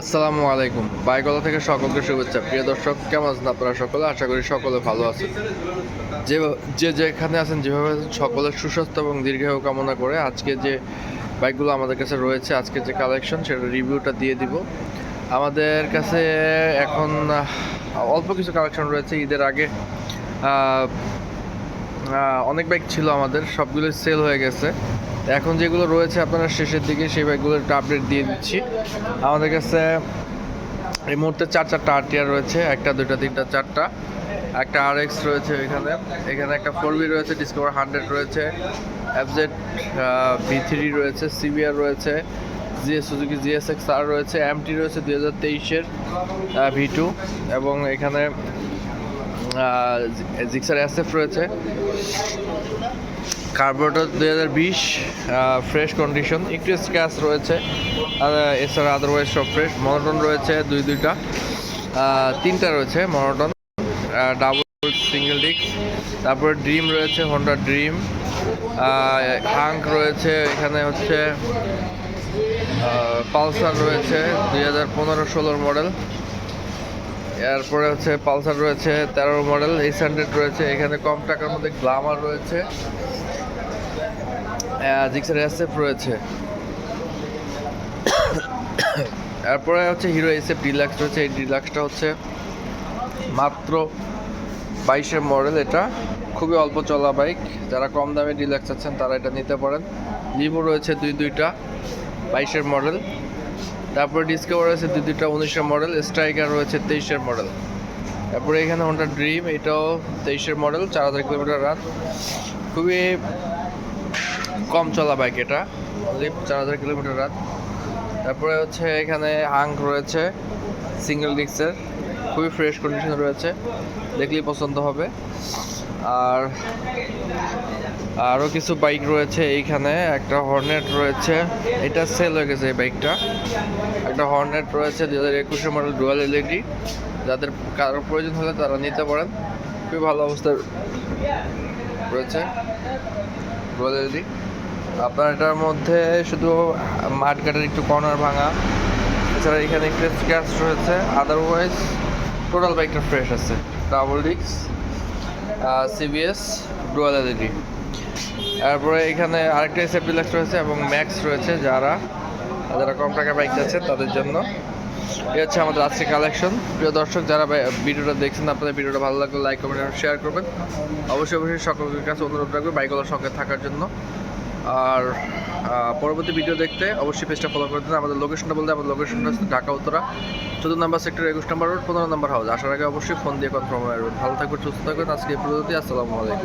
আসসালামু আলাইকুম। বাইকলা থেকে সকলকে শুভেচ্ছা। প্রিয় দর্শক, কেমন আছেন আপনারা সকলে? আশা করি সকলে ভালো আছেন। যে যে যেখানে আছেন, যেভাবে আছেন সুস্বাস্থ্য এবং দীর্ঘায়ু কামনা করে আজকে যে বাইকগুলো আমাদের কাছে রয়েছে, আজকে যে কালেকশন সেটা রিভিউটা দিয়ে দিব। আমাদের কাছে এখন অল্প কিছু কালেকশন রয়েছে। ঈদের আগে অনেক বাইক ছিল আমাদের সবগুলো সেল হয়ে গেছে। এখন যেগুলো রয়েছে আপনারা শেষের দিকে সেই বাইকগুলোর একটা আপডেট দিয়ে দিচ্ছি। আমাদের কাছে এই মুহূর্তে চার চারটা আরটিআর রয়েছে, একটা, দুইটা, তিনটা, চারটা। একটা আর এক্স রয়েছে এখানে এখানে একটা ফোর বি রয়েছে ডিসকভার হান্ড্রেড রয়েছে এফজেড ভি থ্রি রয়েছে সিবিআর রয়েছে GS Suzuki GS X R রয়েছে এমটি রয়েছে দুই হাজার তেইশের ভি টু এবং এখানে জিক্সার এসএফ রয়েছে। কার্বোরেটর দুই হাজার বিশ ফ্রেশ কন্ডিশন একটু স্ক্র্যাচ রয়েছে এছাড়া আদারওয়াইজ সব ফ্রেশ মনোটন রয়েছে দুই, দুইটা তিনটা রয়েছে মনোটন ডাবল সিঙ্গেল ডিস্ক তারপরে ড্রিম রয়েছে হন্ডা ড্রিম হাঙ্ক রয়েছে, এখানে হচ্ছে পালসার রয়েছে, দুই হাজার পনেরো, ষোলোর মডেল এরপরে হচ্ছে পালসার রয়েছে, তেরো মডেল এইচ হান্ড্রেড রয়েছে, এখানে কম টাকার মধ্যে গ্লামার রয়েছে জিক্সার এসএফ রয়েছে। এরপরে হচ্ছে হিরো এসএফ ডিলাক্স রয়েছে, এই ডিলাক্সটা হচ্ছে মাত্র বাইশের মডেল, এটা খুবই অল্প চলা বাইক, যারা কম দামে ডিলাক্স আছেন তারা এটা নিতে পারেন। লিভো রয়েছে দুই, দুইটা, বাইশের মডেল। তারপরে ডিসকভার রয়েছে দুই দুইটা উনিশের মডেল স্ট্রাইকার রয়েছে তেইশের মডেল তারপরে এখানে হন্ডা ড্রিম এটাও তেইশের মডেল চার হাজার কিলোমিটার রান খুবই কম চলা বাইক এটা অনলি চার হাজার কিলোমিটার রান তারপরে হচ্ছে এখানে হাঙ্ক রয়েছে সিঙ্গেল ডিস্কের খুবই ফ্রেশ কন্ডিশন রয়েছে, দেখলেই পছন্দ হবে। আর আরও কিছু বাইক রয়েছে এইখানে, একটা হর্নেট রয়েছে, এটা সেল হয়ে গেছে এই বাইকটা একটা হর্নেট রয়েছে দু হাজার একুশে মডেল ডুয়াল এলইডি যাদের কারও প্রয়োজন হলে তারা নিতে পারেন। খুবই ভালো অবস্থায় রয়েছে ডুয়াল এলইডি আপনার এটার মধ্যে শুধু মাঠ একটু কর্নার ভাঙা, এছাড়া এখানে একটু স্ক্র্যাচ রয়েছে আদারওয়াইজ টোটাল বাইকটা ফ্রেশ আছে। ডাবল ডিক্স সিবিএস ডুয়াল এলইডি তারপরে এখানে আরেকটা এসএফ ডিলাক্স রয়েছে এবং ম্যাক্স রয়েছে যারা যারা কম টাকায় বাইক যাচ্ছেন তাদের জন্য। এই হচ্ছে আমাদের আজকে কালেকশন প্রিয় দর্শক, যারা ভিডিওটা দেখছেন, আপনাদের ভিডিওটা ভালো লাগলে লাইক কমেন্ট শেয়ার করবেন। অবশ্যই অবশ্যই সকলের কাছে অনুরোধ রাখবে বাইকগুলোর সঙ্গে থাকার জন্য। আর পরবর্তী ভিডিও দেখতে অবশ্যই পেজটা ফলো করে দিন। আমাদের লোকেশনটা বলতে, আমাদের লোকেশনটা ঢাকা উত্তরা। চোদ্দ নম্বর সেক্টর একুশ নম্বর রোড পনেরো নম্বর হাউস আসার আগে অবশ্যই ফোন দিয়ে কনফার্ম হয়ে ভালো থাকবেন, সুস্থ থাকবেন। আজকে এই পর্যন্ত আসসালামু আলাইকুম।